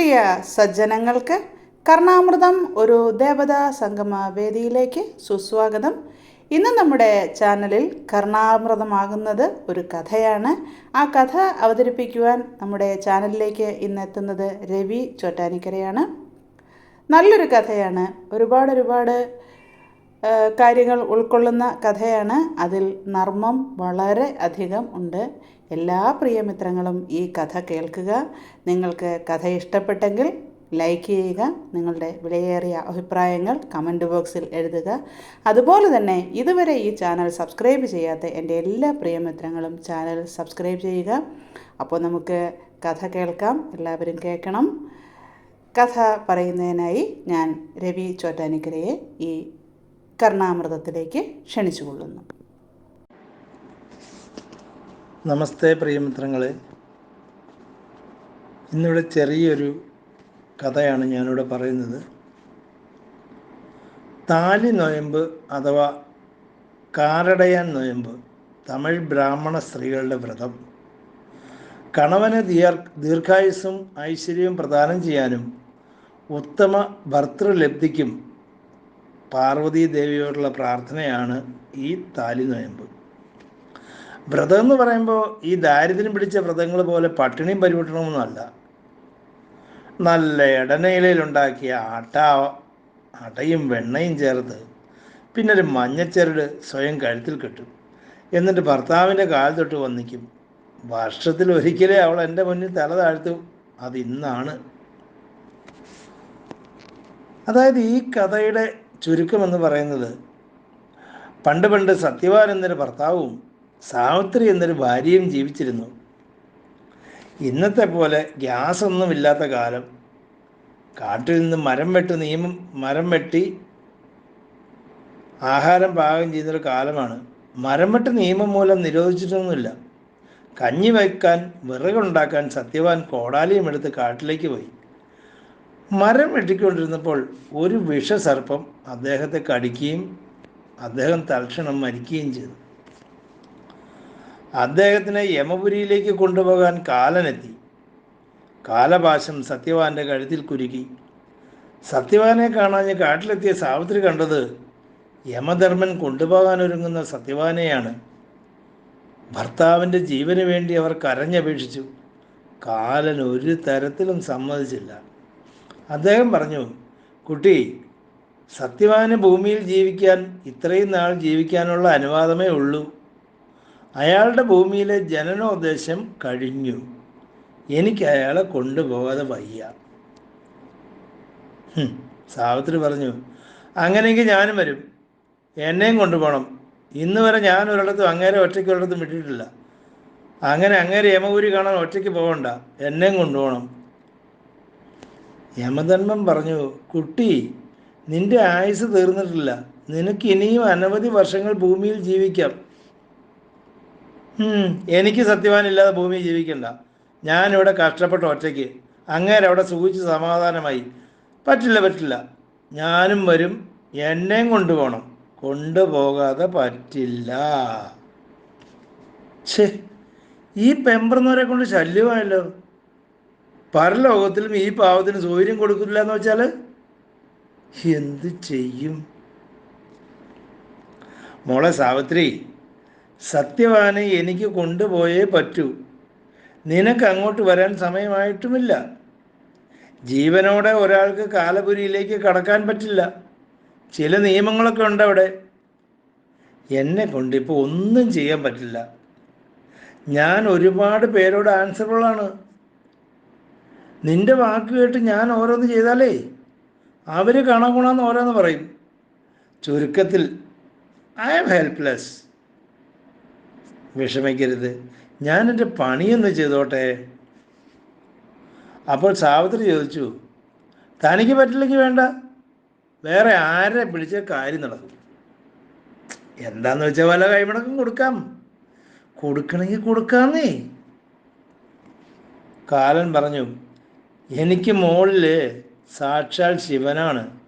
പ്രിയ സജ്ജനങ്ങൾക്ക് കർണാമൃതം ഒരു ദേവതാ സംഗമ വേദിയിലേക്ക് സുസ്വാഗതം. ഇന്ന് നമ്മുടെ ചാനലിൽ കർണാമൃതമാകുന്നത് ഒരു കഥയാണ്. ആ കഥ അവതരിപ്പിക്കുവാൻ നമ്മുടെ ചാനലിലേക്ക് ഇന്ന് എത്തുന്നത് രവി ചോറ്റാനിക്കരയാണ്. നല്ലൊരു കഥയാണ്. ഒരുപാട് ഒരുപാട് കാര്യങ്ങൾ ഉൾക്കൊള്ളുന്ന കഥയാണ്. അതിൽ നർമ്മം വളരെ അധികം ഉണ്ട്. എല്ലാ പ്രിയമിത്രങ്ങളും ഈ കഥ കേൾക്കുക. നിങ്ങൾക്ക് കഥ ഇഷ്ടപ്പെട്ടെങ്കിൽ ലൈക്ക് ചെയ്യുക. നിങ്ങളുടെ വിലയേറിയ അഭിപ്രായങ്ങൾ കമന്റ് ബോക്സിൽ എഴുതുക. അതുപോലെ തന്നെ ഇതുവരെ ഈ ചാനൽ സബ്സ്ക്രൈബ് ചെയ്യാത്ത എന്റെ എല്ലാ പ്രിയമിത്രങ്ങളും ചാനൽ സബ്സ്ക്രൈബ് ചെയ്യുക. അപ്പോൾ നമുക്ക് കഥ കേൾക്കാം. എല്ലാവരും കേൾക്കണം. കഥ പറയുന്നതിനായി ഞാൻ രവി ചോറ്റാനിക്കരയെ ഈ കർണാമൃതത്തിലേക്ക് ക്ഷണിച്ചുകൊള്ളുന്നു. നമസ്തേ പ്രിയമിത്രങ്ങളെ. ഇന്നിവിടെ ചെറിയൊരു കഥയാണ് ഞാനിവിടെ പറയുന്നത്. താലി നൊയമ്പ് അഥവാ കാരടയാൻ നൊയമ്പ് തമിഴ് ബ്രാഹ്മണ സ്ത്രീകളുടെ വ്രതം. കണവന് ദീർ ദീർഘായുസ്സും ഐശ്വര്യവും പ്രദാനം ചെയ്യാനും ഉത്തമ ഭർത്തൃലബ്ധിക്കും പാർവതീ ദേവിയോടുള്ള പ്രാർത്ഥനയാണ് ഈ താലി നൊയമ്പ്. വ്രതം എന്ന് പറയുമ്പോൾ ഈ ദാരിദ്ര്യം പിടിച്ച വ്രതങ്ങൾ പോലെ പട്ടിണിയും പരിപൂട്ടണമെന്നല്ല നല്ല എടനയിലുണ്ടാക്കിയ ആട്ട അടയും വെണ്ണയും ചേർത്ത് പിന്നെ ഒരു മഞ്ഞച്ചരട് സ്വയം കഴുത്തിൽ കെട്ടും. എന്നിട്ട് ഭർത്താവിന്റെ കാൽ തൊട്ട് വന്നിക്കും. വർഷത്തിൽ ഒരിക്കലേ അവൾ എന്റെ മുന്നിൽ തല താഴ്ത്തും. അത് ഇന്നാണ്. അതായത് ഈ കഥയുടെ ചുരുക്കം എന്ന് പറയുന്നത് പണ്ട് പണ്ട് സത്യവാൻ എന്നൊരു ഭർത്താവും സാവിത്രി എന്നൊരു ഭാര്യയും ജീവിച്ചിരുന്നു. ഇന്നത്തെ പോലെ ഗ്യാസൊന്നും ഒന്നുമില്ലാത്ത കാലം. കാട്ടിൽ നിന്ന് മരം വെട്ട് നിയമം മരം വെട്ടി ആഹാരം പാകം ചെയ്യുന്നൊരു കാലമാണ്. മരം വെട്ട് നിയമം മൂലം നിരോധിച്ചിട്ടൊന്നുമില്ല. കഞ്ഞി വയ്ക്കാൻ വിറകുണ്ടാക്കാൻ സത്യവാൻ കോടാലിയും എടുത്ത് കാട്ടിലേക്ക് പോയി. മരം വെട്ടിക്കൊണ്ടിരുന്നപ്പോൾ ഒരു വിഷസർപ്പം അദ്ദേഹത്തെ കടിക്കുകയും അദ്ദേഹം തൽക്ഷണം മരിക്കുകയും ചെയ്തു. അദ്ദേഹത്തിനെ യമപുരിയിലേക്ക് കൊണ്ടുപോകാൻ കാലനെത്തി. കാലപാശം സത്യവാന്റെ കഴുത്തിൽ കുരുക്കി സത്യവാനെ കാണാഞ്ഞ് കാട്ടിലെത്തിയ സാവിത്രി കണ്ടത് യമധർമ്മൻ കൊണ്ടുപോകാൻ ഒരുങ്ങുന്ന സത്യവാനെയാണ്. ഭർത്താവിന്റെ ജീവന് വേണ്ടി അവർ കരഞ്ഞപേക്ഷിച്ചു. കാലൻ ഒരു തരത്തിലും സമ്മതിച്ചില്ല. അദ്ദേഹം പറഞ്ഞു കുട്ടി സത്യവാന് ഭൂമിയിൽ ജീവിക്കാൻ ഇത്രയും നാൾ ജീവിക്കാനുള്ള അനുവാദമേ ഉള്ളൂ. അയാളുടെ ഭൂമിയിലെ ജനനോദ്ദേശം കഴിഞ്ഞു. എനിക്ക് അയാളെ കൊണ്ടുപോകാതെ വയ്യ. സാവിത്രി പറഞ്ഞു അങ്ങനെയെങ്കിൽ ഞാനും വരും. എന്നെയും കൊണ്ടുപോകണം. ഇന്ന് വരെ ഞാൻ ഒരിടത്തും അങ്ങേരെ ഒറ്റയ്ക്ക് ഒരിടത്തും വിട്ടിട്ടില്ല. അങ്ങനെ അങ്ങേരെ യമപുരി കാണാൻ ഒറ്റയ്ക്ക് പോകണ്ട. എന്നെയും കൊണ്ടുപോകണം. യമധന്മം പറഞ്ഞു കുട്ടി നിന്റെ ആയുസ് തീർന്നിട്ടില്ല. നിനക്ക് ഇനിയും അനവധി വർഷങ്ങൾ ഭൂമിയിൽ ജീവിക്കാം. എനിക്ക് സത്യവാനില്ലാതെ ഭൂമി ജീവിക്കണ്ട. ഞാനിവിടെ കഷ്ടപ്പെട്ട ഒറ്റയ്ക്ക്. അങ്ങേരെ അവിടെ സൂചിച്ച് സമാധാനമായി. പറ്റില്ല പറ്റില്ല. ഞാനും വരും. എന്നെയും കൊണ്ടുപോകണം. കൊണ്ടുപോകാതെ പറ്റില്ല. ഛേ ഈ പെമ്പർന്നവരെ കൊണ്ട് ശല്യമായല്ലോ. പരലോകത്തിലും ഈ പാവത്തിന് സൗകര്യം കൊടുക്കില്ല എന്ന് വെച്ചാൽ എന്ത് ചെയ്യും? മോളെ സാവിത്രി സത്യവാനെ എനിക്ക് കൊണ്ടുപോയേ പറ്റൂ. നിനക്ക് അങ്ങോട്ട് വരാൻ സമയമായിട്ടുമില്ല. ജീവനോടെ ഒരാൾക്ക് കാലപുരിയിലേക്ക് കടക്കാൻ പറ്റില്ല. ചില നിയമങ്ങളൊക്കെ ഉണ്ട് അവിടെ എന്നെ കൊണ്ട് ഇപ്പോൾ ഒന്നും ചെയ്യാൻ പറ്റില്ല. ഞാൻ ഒരുപാട് പേരോട് ആൻസറബിളാണ് നിന്റെ വാക്ക് കേട്ട് ഞാൻ ഓരോന്ന് ചെയ്താലേ അവർ കണകുണമെന്ന് ഓരോന്ന് പറയും. ചുരുക്കത്തിൽ ഐ ആം ഹെൽപ്ലെസ് വിഷമിക്കരുത്. ഞാൻ എന്റെ പണിയൊന്ന് ചെയ്തോട്ടെ? അപ്പോൾ സാവിത്രി ചോദിച്ചു തനിക്ക് പറ്റില്ലെങ്കിൽ വേണ്ട. വേറെ ആരെ പിടിച്ച കാര്യം നടക്കും. എന്താന്ന് വെച്ചാൽ വല്ല കൈമടക്കം കൊടുക്കാം. കൊടുക്കണമെങ്കിൽ കൊടുക്കാന്നേ. കാലൻ പറഞ്ഞു എനിക്ക് മുകളിൽ സാക്ഷാൽ ശിവനാണ്.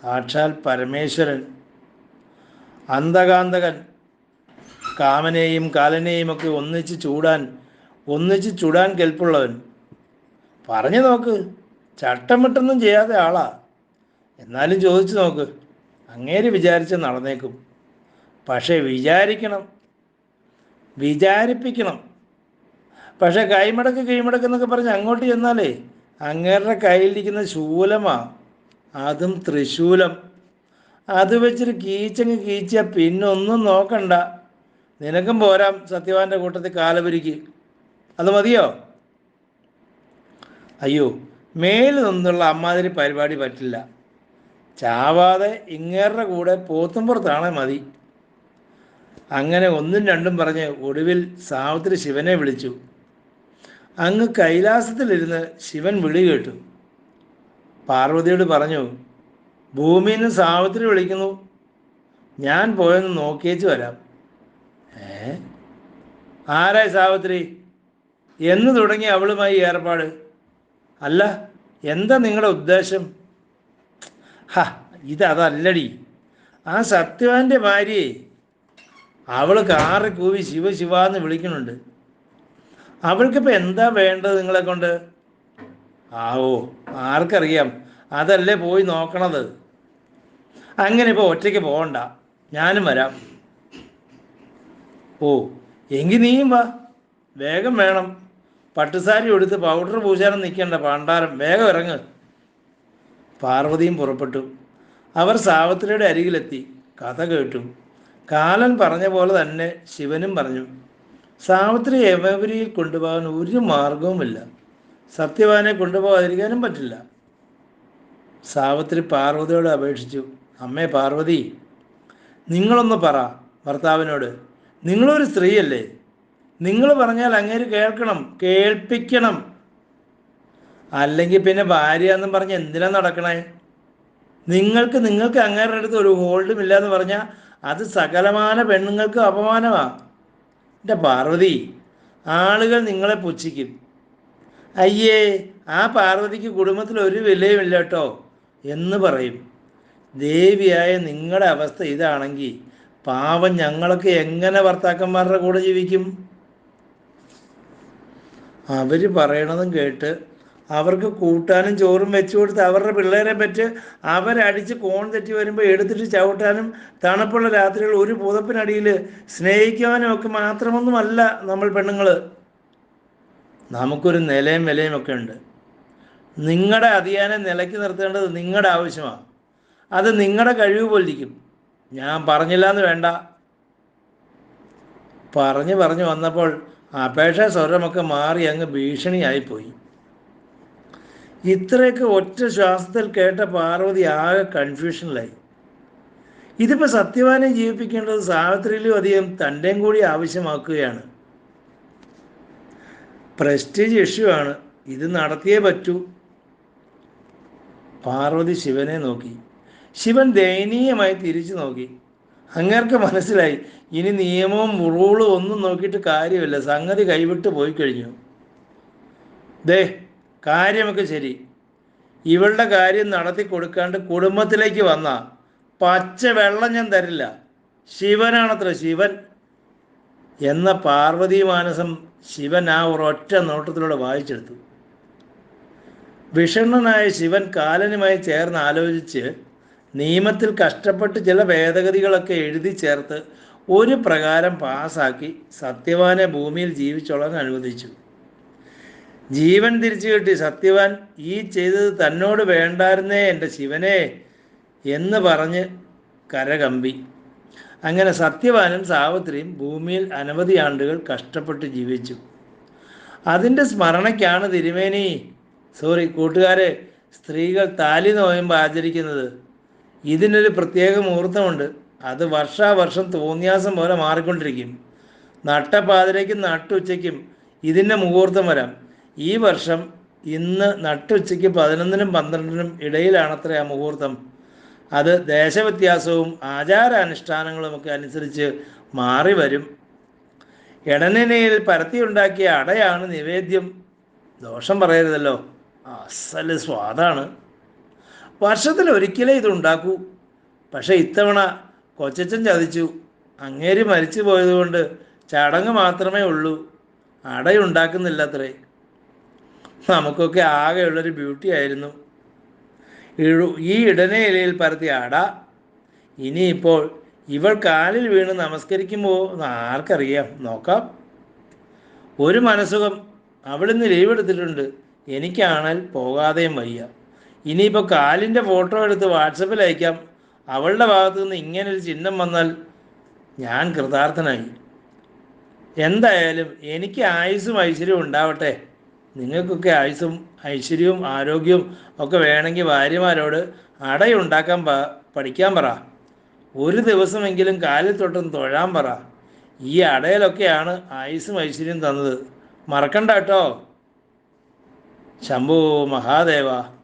സാക്ഷാൽ പരമേശ്വരൻ. അന്തകാന്തകൻ കാമനെയും കാലനെയും ഒക്കെ ഒന്നിച്ച് ചൂടാൻ ഒന്നിച്ച് ചുടാൻ കെൽപ്പുള്ളവൻ. പറഞ്ഞു നോക്ക് ചട്ടം വിട്ടൊന്നും ചെയ്യാതെ ആളാ. എന്നാലും ചോദിച്ചു നോക്ക് അങ്ങേര് വിചാരിച്ച് നടന്നേക്കും. പക്ഷേ വിചാരിക്കണം വിചാരിപ്പിക്കണം. പക്ഷേ കൈമടക്ക് കൈമടക്ക് എന്നൊക്കെ പറഞ്ഞ് അങ്ങോട്ട് ചെന്നാലേ അങ്ങേരുടെ കയ്യിലിരിക്കുന്ന ശൂലമാ. അതും തൃശൂലം അത് വെച്ചിട്ട് കീച്ചങ്ങ് കീച്ച പിന്നൊന്നും നോക്കണ്ട. നിനക്കും പോരാം സത്യവാന്റെ കൂട്ടത്തിൽ കാലപുരിക്ക്. അത് മതിയോ? അയ്യോ മേലിൽ നിന്നുള്ള അമ്മാതിരി പരിപാടി പറ്റില്ല. ചാവാതെ ഇങ്ങേരുടെ കൂടെ പോത്തുംപുറത്താണ് മതി. അങ്ങനെ ഒന്നും രണ്ടും പറഞ്ഞ് ഒടുവിൽ സാവിത്രി ശിവനെ വിളിച്ചു. അങ്ങ് കൈലാസത്തിലിരുന്ന് ശിവൻ വിളി കേട്ടു. പാർവതിയോട് പറഞ്ഞു ഭൂമിയിൽ നിന്ന് സാവിത്രി വിളിക്കുന്നു. ഞാൻ പോയെന്ന് നോക്കിയേച്ച് വരാം. ഏ? ആരായി സാവിത്രി? എന്ന് തുടങ്ങി അവളുമായി ഏർപ്പാട്. അല്ല എന്താ നിങ്ങളുടെ ഉദ്ദേശം? ഹ ഇതല്ലടി ആ സത്യവാന്റെ ഭാര്യയെ അവൾ കാറി കൂവി ശിവ ശിവ എന്ന് വിളിക്കുന്നുണ്ട്. അവൾക്കിപ്പോൾ എന്താ വേണ്ടത് നിങ്ങളെ കൊണ്ട്? ആവോ ആർക്കറിയാം. അതല്ലേ പോയി നോക്കണത്. അങ്ങനെ ഇപ്പോൾ ഒറ്റയ്ക്ക് പോകണ്ട ഞാനും വരാം. ഓ എങ്കിൽ നീയും വാ. വേഗം വേണം. പട്ടുസാരി എടുത്ത് പൗഡർ പൂശാനും നിൽക്കേണ്ട പാണ്ഡാരം വേഗം ഇറങ്ങ്. പാർവതിയും പുറപ്പെട്ടു. അവർ സാവത്രിയുടെ അരികിലെത്തി. കഥ കേട്ടു. കാലൻ പറഞ്ഞ പോലെ തന്നെ ശിവനും പറഞ്ഞു. സാവത്രി യമപുരിയിൽ കൊണ്ടുപോകാൻ ഒരു മാർഗവുമില്ല. സത്യവാനെ കൊണ്ടുപോകാതിരിക്കാനും പറ്റില്ല. സാവത്രി പാർവതിയോട് അപേക്ഷിച്ചു. അമ്മേ പാർവതി നിങ്ങളൊന്ന് പറ ഭർത്താവിനോട്. നിങ്ങളൊരു സ്ത്രീയല്ലേ? നിങ്ങൾ പറഞ്ഞാൽ അങ്ങേര് കേൾക്കണം കേൾപ്പിക്കണം. അല്ലെങ്കിൽ പിന്നെ ഭാര്യ എന്ന് പറഞ്ഞ് എന്തിനാ നടക്കണേ? നിങ്ങൾക്ക് നിങ്ങൾക്ക് അങ്ങേരുടെ അടുത്ത് ഒരു ഹോൾഡും ഇല്ല എന്ന് പറഞ്ഞാൽ അത് സകലമാന പെണ്ണുങ്ങൾക്ക് അപമാനമാണ് എന്റെ പാർവതി ആളുകൾ നിങ്ങളെ പുച്ഛിക്കും. അയ്യേ ആ പാർവതിക്ക് കുടുംബത്തിൽ ഒരു വിലയുമില്ല കേട്ടോ എന്ന് പറയും. ദേവിയായ നിങ്ങളുടെ അവസ്ഥ ഇതാണെങ്കിൽ പാവം ഞങ്ങളൊക്കെ എങ്ങനെ ഭർത്താക്കന്മാരുടെ കൂടെ ജീവിക്കും? അവർ പറയണതും കേട്ട് അവർക്ക് കൂട്ടാനും ചോറും വെച്ചു കൊടുത്ത് അവരുടെ പിള്ളേരെ പറ്റി അവരടിച്ച് കോൺ തെറ്റി വരുമ്പോൾ എടുത്തിട്ട് ചവിട്ടാനും തണുപ്പുള്ള രാത്രികൾ ഒരു പുതപ്പിനടിയിൽ സ്നേഹിക്കാനും ഒക്കെ മാത്രമൊന്നുമല്ല നമ്മൾ പെണ്ണുങ്ങൾ നമുക്കൊരു നിലയും വിലയും ഒക്കെ ഉണ്ട്. നിങ്ങളുടെ അധികാരം നിലയ്ക്ക് നിർത്തേണ്ടത് നിങ്ങളുടെ ആവശ്യമാണ്. അത് നിങ്ങളുടെ കഴിവ് പോലിരിക്കും. ഞാൻ പറഞ്ഞില്ല എന്ന് വേണ്ട. പറഞ്ഞു പറഞ്ഞു വന്നപ്പോൾ അപേക്ഷ സ്വരമൊക്കെ മാറി അങ്ങ് ഭീഷണിയായിപ്പോയി. ഇത്രയൊക്കെ ഒറ്റ ശ്വാസത്തിൽ കേട്ട പാർവതി ആകെ കൺഫ്യൂഷനിലായി ഇതിപ്പോൾ സത്യവാനെ ജീവിപ്പിക്കേണ്ടത് സാവിത്രിയിലും അധികം തന്റെയും കൂടി ആവശ്യമാക്കുകയാണ്. പ്രസ്റ്റീജ് ഇഷ്യൂ ആണ്. ഇത് നടത്തിയേ പറ്റൂ. പാർവതി ശിവനെ നോക്കി. ശിവൻ ദയനീയമായി തിരിച്ചു നോക്കി. അങ്ങേർക്ക് മനസ്സിലായി ഇനി നിയമവും റൂളും ഒന്നും നോക്കിയിട്ട് കാര്യമില്ല. സംഗതി കൈവിട്ട് പോയി കഴിഞ്ഞു. ദേ കാര്യമൊക്കെ ശരി. ഇവളുടെ കാര്യം നടത്തി കൊടുക്കാണ്ട് കുടുംബത്തിലേക്ക് വന്ന പച്ച വെള്ളം ഞാൻ തരില്ല. ശിവനാണത്ര ശിവൻ. എന്ന പാർവതി മാനസം ശിവൻ ആ ഒരൊറ്റ നോട്ടത്തിലൂടെ വായിച്ചെടുത്തു. വിഷണ്ണനായ ശിവൻ കാലനുമായി ചേർന്ന് ആലോചിച്ച് നിയമത്തിൽ കഷ്ടപ്പെട്ട് ചില ഭേദഗതികളൊക്കെ എഴുതി ചേർത്ത് ഒരു പ്രകാരം പാസാക്കി സത്യവാനെ ഭൂമിയിൽ ജീവിച്ചോളാൻ അനുവദിച്ചു. ജീവൻ തിരിച്ചു കിട്ടി. സത്യവാൻ ഈ ചെയ്തത് തന്നോട് വേണ്ടായിരുന്നേ എന്റെ ശിവനെ എന്ന് പറഞ്ഞ് കരകമ്പി. അങ്ങനെ സത്യവാനും സാവിത്രിയും ഭൂമിയിൽ അനവധി ആണ്ടുകൾ കഷ്ടപ്പെട്ട് ജീവിച്ചു. അതിന്റെ സ്മരണയ്ക്കാണ് തിരുമേനി സോറി കൂട്ടുകാരെ സ്ത്രീകൾ താലി നോയമ്പ് ആചരിക്കുന്നത്. ഇതിനൊരു പ്രത്യേക മുഹൂർത്തമുണ്ട്. അത് വർഷാവർഷം തോന്നിയാസം പോലെ മാറിക്കൊണ്ടിരിക്കും. നട്ടപ്പാതിരയ്ക്കും നട്ടുച്ചയ്ക്കും ഇതിന്റെ മുഹൂർത്തം വരാം. ഈ വർഷം ഇന്ന് നട്ടുച്ചയ്ക്ക് പതിനൊന്നിനും പന്ത്രണ്ടിനും ഇടയിലാണത്ര ആ മുഹൂർത്തം. അത് ദേശവ്യത്യാസവും ആചാരാനുഷ്ഠാനങ്ങളും ഒക്കെ അനുസരിച്ച് മാറി വരും എടനിനയിൽ പരത്തിയുണ്ടാക്കിയ അടയാണ് നിവേദ്യം. ദോഷം പറയരുതല്ലോ. അസൽ സ്വാദാണ്. വർഷത്തിൽ ഒരിക്കലേ ഇത് ഉണ്ടാക്കൂ പക്ഷേ ഇത്തവണ കൊച്ചച്ചൻ ചതിച്ചു. അങ്ങേരി മരിച്ചു പോയതുകൊണ്ട് ചടങ്ങ് മാത്രമേ ഉള്ളൂ. അടയുണ്ടാക്കുന്നില്ല അത്രേ നമുക്കൊക്കെ ആകെയുള്ളൊരു ബ്യൂട്ടി ആയിരുന്നു. ഈ ഇടനെ ഇലയിൽ പരത്തിയ അട. ഇനിയിപ്പോൾ ഇവൾ കാലിൽ വീണ് നമസ്കരിക്കുമ്പോൾ ആർക്കറിയാം. നോക്കാം. ഒരു മനസ്സുഖം അവളിന്ന് ലീവ് എടുത്തിട്ടുണ്ട് എനിക്കാണേൽ പോകാതെയും വയ്യ. ഇനിയിപ്പോൾ കാലിന്റെ ഫോട്ടോ എടുത്ത് വാട്സപ്പിൽ അയക്കാം. അവളുടെ ഭാഗത്തു നിന്ന് ഇങ്ങനൊരു ചിഹ്നം വന്നാൽ ഞാൻ കൃതാർത്ഥനായി. എന്തായാലും എനിക്ക് ആയുസ്സും ഐശ്വര്യവും ഉണ്ടാവട്ടെ. നിങ്ങൾക്കൊക്കെ ആയുസ്സും ഐശ്വര്യവും ആരോഗ്യവും ഒക്കെ വേണമെങ്കിൽ ഭാര്യമാരോട് അടയുണ്ടാക്കാൻ പ പഠിക്കാൻ പറ. ഒരു ദിവസമെങ്കിലും കാലിൽ തൊട്ടും തൊഴാൻ പറ. ഈ അടയിലൊക്കെയാണ് ആയുസ്സും ഐശ്വര്യം തന്നത്. മറക്കണ്ട കേട്ടോ. ശംഭു മഹാദേവ.